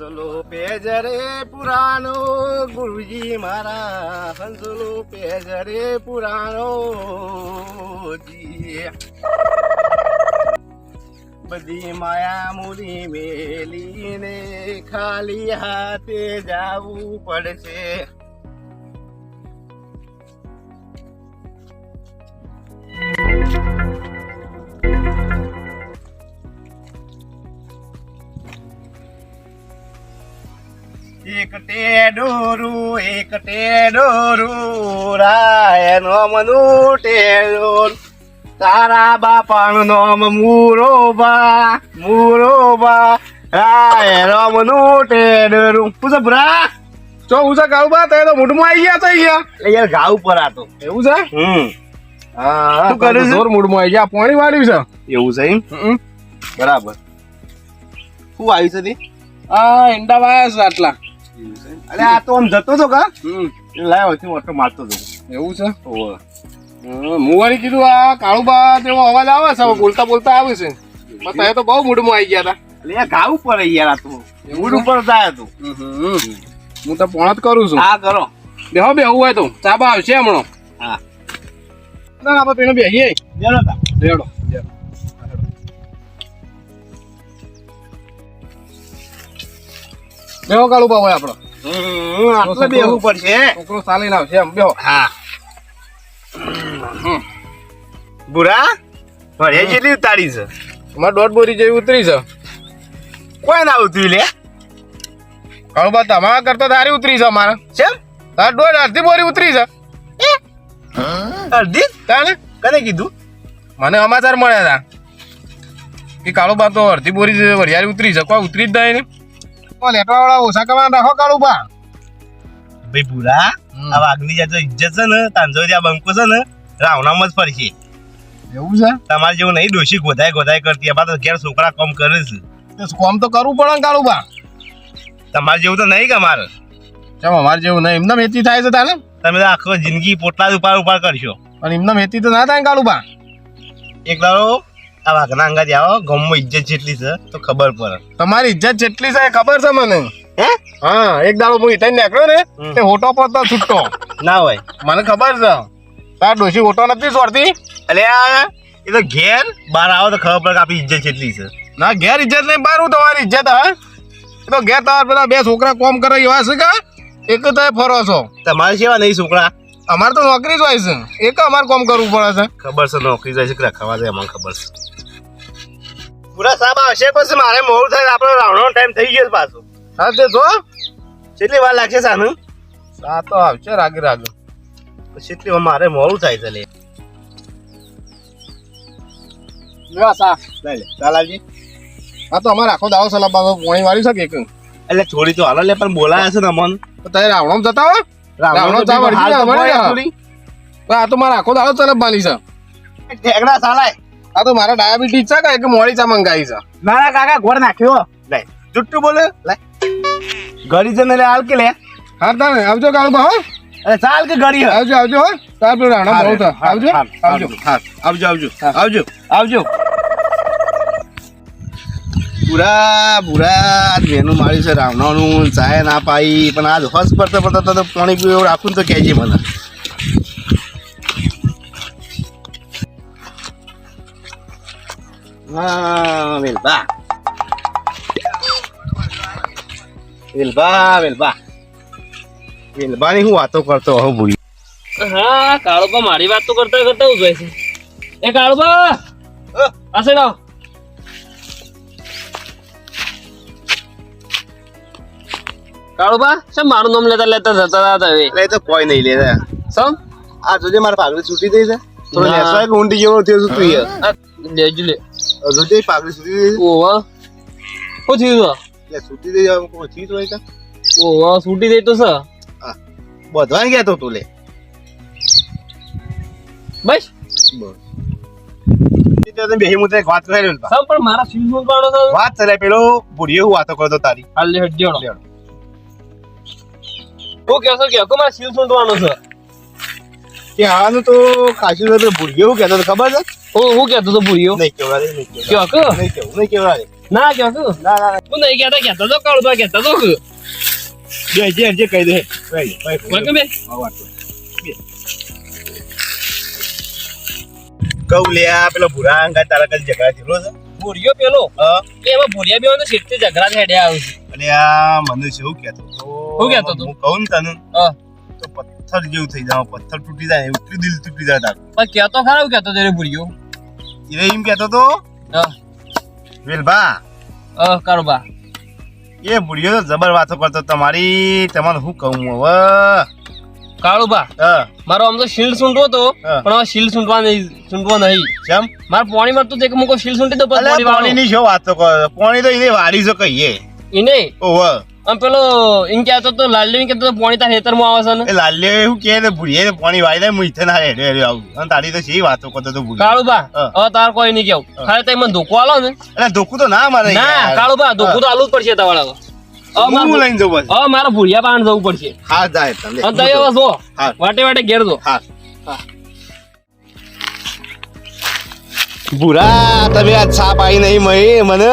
હંસલો પેજરે પુરાણો, ગુરુજી મારા હંસલો પેજરે પુરાણો. બધી માયા મૂડી મેલીને ખાલી હાથે જાવું પડશે. એક ટેડોરું એક ટેડોરું રાય નોમનું ટેડોર તારા બાપાનું નામ મુરોબા મુરોબા રાય નોમનું ટેડોરું પૂછો ભરા. ચો ઉસા ગાઉ બા તે તો મૂડમાં આવી ગયા અહીંયા એટલે યાર ઘા ઉપર આતો એવું છે? હમ. હા શું કરે? જોર મૂડમાં આવી ગયા. પાણી વાળ્યું છે. એવું છે એમ. બરાબર. શું આવ્યું છે તે? આ ઈંડા વાયા છે આટલા. અરે આ તો આમ જતો હતો કા. લાયો થી ઓટો મારતો હતો એવું છે? ઓવે. હમ, કીધું આ કાળું બા તેવો અવાજ આવે છે બોલતા બોલતા આવે છે. પણ તમે તો બહુ મૂડમાં આવી ગયા હતા એટલે ઘા ઉપર યાર તો. મૂડ ઉપર જાય તું. હું તો પોણત કરું છું. હા કરો. બેહો બેહવું હોય તો. ચાબા આવશે હમણાં. હા. ના આપણે પેલો બેહીએ. તા. બેડો બેહો કાળુ બા હોય આપણો. હમ, આટલે બેહવું પડશે. છોકરો ચાલી આવશે એમ બેહો. હા. બુરા ભરે જેટલી ઉતારી છે. અમારે દોઢ બોરી જેવી ઉતરી છે. કોઈ ના ઉતરી લે. કાળું બા તમારા કરતા તારી ઉતરી છે અમારે. ચમ? તાર દોઢ અડધી બોરી ઉતરી છે. અડધી? તાને કને કીધું? મને સમાચાર મળ્યા હતા કે કાળુ બા તો અડધી બોરી વરિયાળી ઉતરી છે કોઈ ઉતરી જ નહીં ને. ઓ લેટવા વાળા ઓછા કમાન રાખો કાળું બા. ભાઈ ભૂરા. આ વાઘની જ્યાં ઇજ્જત છે ને તાંજો ત્યાં બંકો છે ને રાવણામાં જ ફરશે એવું છે? તમારે જેવું નહીં ડોશી ગોધાય ગોધાય કરતી આ તો ઘેર છોકરા કોમ કરે છે. તો કોમ તો કરવું પડે ને કાળું બા? તમારે જેવું તો નહીં કે અમારે. ચમ અમારે જેવું નહીં? એમને મેથી થાય છે તાને? તમે તો આખો જિંદગી પોટલા જ ઉપાડ ઉપાડ કરશો. પણ એમને મેથી તો ના થાય કાળું બા. એક દાડો આ વાઘના અંગાથી આવો ગામમાં ઇજ્જત જેટલી છે તો ખબર પડે. તમારી ઇજ્જત જેટલી છે એ ખબર છે મને? હે? હા એક દાડો હું ઇટાઈ નીકળ્યો ને તે હોટો પર તો છૂટતો ના હોય. મને ખબર છે. તાર ડોશી હોટો નથી છોડતી? એટલે આ એ તો ઘેર બહાર આવો તો ખબર પડે કે આપણી ઇજ્જત જેટલી છે. ના ઘેર ઇજ્જત નહીં બાર હું તમારી ઇજ્જત હા? એ તો ઘેર તમારા પેલા બે છોકરા કોમ કરે એવા છે કે એક તો ફરો છો. તમારે સેવા નહીં છોકરા. અમારે તો નોકરી જ હોય છે. એક અમારે કોમ કરવું પડે છે. ખબર છે નોકરી જાય છે કે રખાવા જાય અમારે ખબર છે. પૂરા સાહેબ આવશે પછી મારે મોડું થાય આપણો રાવણો ટાઈમ થઈ ગયો પાછો. હા તે જો. કેટલી વાર લાગશે સાનું? સા તો આવશે રાગે રાગે. પછી એટલી વાર મારે મોડું થાય છે લે. સા લઈ લે. ચાલ આવજે હા તો અમારે આખો દાવો સલાહ બાબા પોણી વાળી છે કે એટલે થોડી તો હાલો લે પણ બોલાયા છે ને અમન તો તારે રાવણો જતા હોય રાવણો જતા વળગી અમારે આ તો મારા આખો દાડો ચલબવાની છે. ઠેકડા સાલાય. આ તો મારા ડાયાબિટીસ છે કે એક મોડી ચા મંગાવી છે. ના કાકા ગોળ નાખ્યો લે જુઠ્ઠું બોલે? લે ગરી જને લે હાલ કે લે. હા તાને આવજો કાલ બહો અરે ચાલ કે હે. આવજો આવજો હો. તાર પેલું રાવણમ બહુ તો આવજો આવજો. હા, આવજો આવજો. આવજો આવજો. પૂરા પૂરા મેનુ મારી છે રાવણાનું ચાય ના પાઈ પણ આજ હસ પડતા પડતા તો પાણી પીવું રાખું તો કહેજે મને. હા વેલબા વેલબા વેલબા વેલબાની હું વાતો કરતો હવે ભૂલી. હા કાળુબા મારી વાત તો કરતા કરતા ઉભે છે. એ કાળુબા! પાસે લાવ કાળુબા શેમ મારું નામ લેતા લેતા જતા હતા હવે એટલે તો કોઈ નહીં લેતા. સમ આ જોજે મારા પાઘડી છૂટી થઈ છે. થોડો ના. નેસો ઊંડી જેવો થયો છું તું યાર લે. જોજે પાઘડી સુધી ઓવા કો થયું એટલે છૂટી થઈ જાય કો ચીજ હોય કા? ઓવા છૂટી દઈ તો છે. બધવા ગયા તો તું લે. બસ. બેહી મુદ્દે એક વાત કરે રહ્યો સમ પણ મારા શિવ તો વાત ચાલે પેલો બુઢીઓ હું વાતો કરતો તારી. હાલ લે હડ્યો હું કહેશો કે હકો મારા શીલ સૂંટવાનો છે? કે આનું તો કાશી તો બુઢીઓ હું કહેતો હતો ખબર છે? હું હું કહેતો તો ભૂલ્યો. નહીં કેવડા નહીં કે કેવડા હકો નહીં કેવું નહીં કેવડા ના કેવું ના ના હું નહીં કહેતા કહેતો તો કાળુબા કહેતા તો કે. જે જે કહી દે. વેલકમ ભાઈ બે. કહું લે પેલો ભૂરા અંગા તારા કઈ ઝઘડા થયેલો છે? ભૂરિયો પેલો? હા. એમાં ભૂરિયા બેવાનો શેઠથી ઝઘડા થયા આવે છે. અને આ મને છે એવું કહેતો તો શું કહેતો તો? હું કહું ને તને હા. તો પથ્થર જેવું થઈ જાવ પથ્થર તૂટી જાય એવું દિલ તૂટી જાય તારું. પણ કહેતો ખરા કહેતો તેરે ભૂરિયો. એ એમ કહેતો તો વેલભા હા કાળુબા એ બુડિયો તો જબર વાતો કરતો તમારી તમને શું કહું હવે કાળુબા હા મારો આમ તો શિલ્ડ સુંટવો હતો હા. પણ હવે શિલ્ડ સુંટવા નહીં સુંટવો નહીં કેમ માર પાણી મળતું એક મૂકો શીલ્ડ સૂંટી દો અલે પાણી પાણીની શું વાતો કરો પાણી તો એને વારી જો કહીએ એને ઓહો આમ પેલો એમ કહેતો તો લાલડી કહેતો તો પાણી તાર ખેતરમાં આવે છે ને? લાલ્યો એવું કે ને ભૂડીએ પાણી વાય દે ઇથે ના હેડે હેડે આવું. અને તારી તો શી વાતો કરતો તો ભૂડી કાળુ બા હવે તાર કોઈ નહીં કેવું. ખાલી તમે મને ધોકો આલો ને. એટલે ધોકું તો ના મારે ના કાળુ બા ધોકો તો આલુ જ પડશે તમારા હું મારે લઈને જવું બસ હવે મારા ભૂરિયા પાણ જવું પડશે. હા જાય તમે અને હવે જો. વાટે વાટે ઘેર જો. હા. હા. ભૂરા તમે આ છાપ આવી નહીં મહી મને.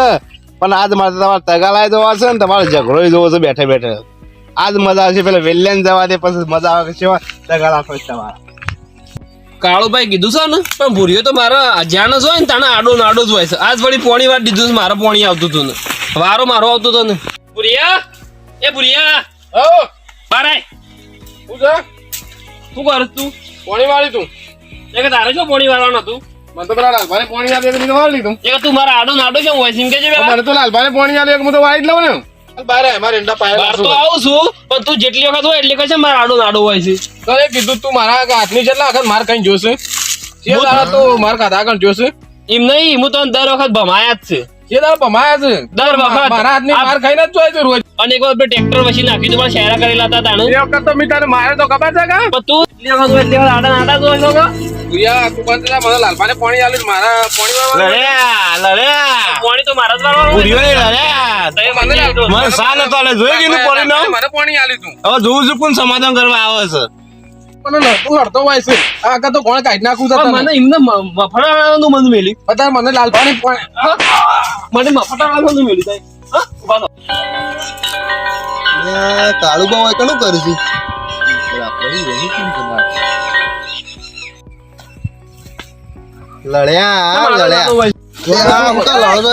પણ આજ મારે તમારે તગાલાય જોવા છે ને તમારે ઝઘડો જોવો છે બેઠે બેઠે. આજ મજા આવશે પેલા વેલ્યાન જવા દે પછી મજા આવે છે તગા તગાલા ખોજ તમારા. કાળુભાઈ કીધું છે ને પણ ભૂરીઓ તો મારા અજાણ જ હોય ને તાણે આડો નાડો જ હોય છે. આજ વળી પોણી વાર દીધું મારો પોણી આવતું હતું ને. વારો મારો આવતો હતો ને. ભૂરિયા એ ભૂરિયા. ઓ બારાય શું છે? શું કરું તું? પોણી વાળી તું. એ કે તારે શું પોણી વાળવાનું હતું? મને તો પેલા લાલભાને પાણી આલે તો મેં વાળી લીધું. એ તું મારા આડો ને કેમ હોય છે? કે છે મને તો લાલભાને પાણી આલે હું તો વાળી જ લઉં ને. બારે મારે એંડા બાર તો આવું છું પણ તું જેટલી વખત હોય એટલી કહે છે મારા આડો હોય છે. તને કીધું તું મારા હાથની જેટલા વખત માર કઈ જોશે? જે તો મારા ખાધા આગળ જોશે? એમ નહીં હું તો દર વખત ભમાયા જ છે. ભમાયા છે દર વખત. મારા હાથની માર ખાઈને જ જોય છે રોજ. અને એક વખત ટ્રેક્ટર વસી નાખ્યું તું પણ શહેરા કરેલા હતા તાણે. એ વખત તો મેં તને મારે તો ખબર છે કા? પણ તું એટલી વખત એટલી વખત આડા આડા જ હોય ભૂયા તું બંધ મને લાલભાને પાણી આલે મારા પાણી વાળવા લડ્યા લડ્યા. પોણી તો મારા જ વાળવાનું હોય. ને. લડ્યા. તઈ મને મને લાગતું. મને સા જોઈ ગયું પાણી નામ મને પાણી આલી તું. હવે જોઉં છું કોણ સમાધાન કરવા આવે છે. મને લડતો લડતો હોય છે. આ તો કોણ કાઢી નાખું છે મને એમને મફળાવાનું મન મેલી અત્યારે મને લાલપાની પાણી મને મફળાવાનું મેલી જાય. હા? ઊભા. કાળુ કરું છું લડ્યા લડ્યા. તો તો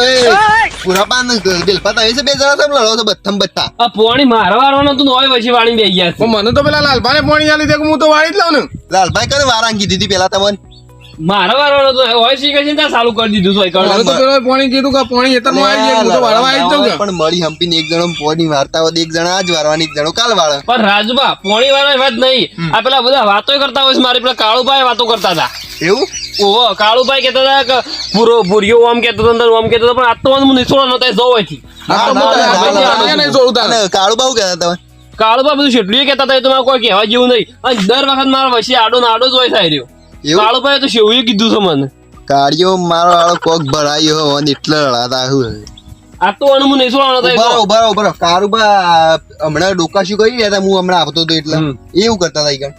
પૂરા પાન બેલપાત આવી છે બે જણા તમે લડો છો બથમ બત્તા આ પોણી મારા વાળવાનું હતું ને હોય પછી વાળી બે ગયા છે. મને તો પેલા લાલભાને પોણી આલી દે હું તો વાળી જ લઉં ને. લાલભાઈ કને વારાંગી દીધી પેલા તમને. મારા વાળવાનું હતું હોય શીખે છે ત્યાં ચાલુ કરી દીધું હોય મને તો પેલો પાણી કીધું કે પાણી એતરમાં આવી જાય હું તો વાળવા આવી જાઉં પણ મળી હંપીને એક જણો પોની વાર્તા હોય એક જણા આજ વારવાની એક જણો કાલ વાળે. પણ રાજબા પોણી વાળા વાત નહીં. આ પેલા બધા વાતો કરતા હોય મારી પેલા કાળુભાઈ વાતો કરતા હતા. એવું? ઓહો કાળુભાઈ કહેતા હતા કે પૂરો ભૂરિયો આમ કહેતો હતો આમ કહેતો હતો પણ આ તો નતો હું ના, તો ના, લાલભાઈને ના, નહીં જોડું તારે. અને કાળુ બાબુ કહેતા તમે કાળુભાઈ બધું છેટલું કહેતા હતા એ તો મારે કોઈ કહેવા જેવું નહીં. અને દર વખત મારા વચ્ચે આડો ને આડો જ હોય થાય રહ્યો કાળુભાઈ તો શેવું કીધું છે મને. કાળિયો મારો વાળો કોક ભરાયો હોય અને એટલે રડાતા હું આ તો અને નહીં નિસોડો તો? ઊભા રહો, ઊભા ઊભા કારુબા હમણાં ડોકાશું કરી રહ્યા હતા હું હમણાં આવતો હતો એટલે. એવું કરતા હતા ઈકણ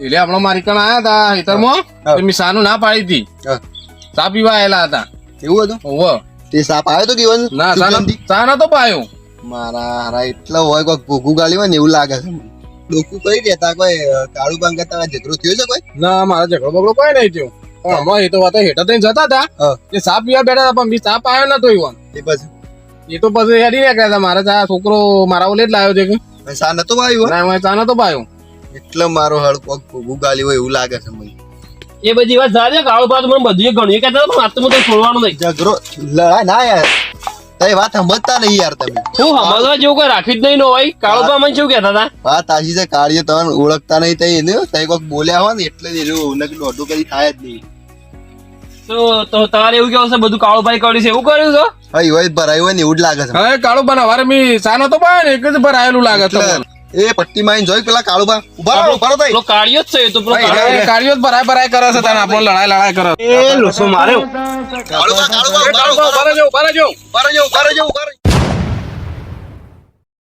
એટલે આપણો મારી કણ આયા હતા હેતરમાં હા. તે મેં સાનું ના પાડી હતી. ચા પીવા આયેલા હતા. એવું હતું? ઓવો તે સાપ આવ્યો તો કેવાનું ના સાનો સાનો તો પાયો. મારા હારા એટલો હોય કોક ભૂખું ગાળી હોય ને એવું લાગે છે મને. ડોકું કરી દેતા કોઈ કાળુ બાંગ કરતા ઝઘડો થયો છે કોઈ? ના મારા ઝઘડો બગડો કોઈ નહીં થયો. પણ હમણાં એ તો વાત હેઠળ થઈને જતા હતા એ સાપ પીવા બેઠા હતા પણ બી સાપ આવ્યો નતો ઈવન. એ પછી? એ તો પછી હેડી રહ્યા હતા. મારા ચા છોકરો મારા ઓલે જ લાવ્યો છે કે. સા નતો આવ્યો ના ચા નતો પાયો. એટલે મારો હળ પગ ભૂગાલી હોય એવું લાગે છે મને. એ બધી વાત સારી કાળો કાળુભાઈ તો મને બધું ઘણું કહેતા હતા પણ આત્મ તો છોડવાનું નહીં. ઝઘડો લડાય ના યાર. તઈ વાત સમજતા નહીં યાર તમે. હું સમજવા જેવું કોઈ રાખ્યું જ નહીં નો હોય. કાળુભાઈ મને શું કહેતા હતા? વાત આશી છે કાર્ય તમે ઓળખતા નહીં તઈ એને તઈ કોક બોલ્યા હોય ને એટલે જ નક કરી થાય જ નહીં. તો તો તમારે એવું કેવું છે બધું કાળુભાઈ કર્યું છે એવું કર્યું છે? હોય ભરાયું હોય ને એવું જ લાગે છે. હવે કાળો બના વારે મેં ચા નતો પાયો ને એક જ ભરાયેલું લાગે તો એ પટ્ટી માં જોઈ પેલા કાળુબા ઊભા રહો ઊભા રહો તો કાળિયો જ છે એ તો પેલો કાળિયો. જ ભરાય ભરાય કરે છે તને આપણો લડાઈ લડાઈ કરે એ લોસો માર્યો કાળુબા કાળુબા ઊભા રહો, ઊભા રહો. ઊભા રહો ઊભા રહો ઊભા રહેજો,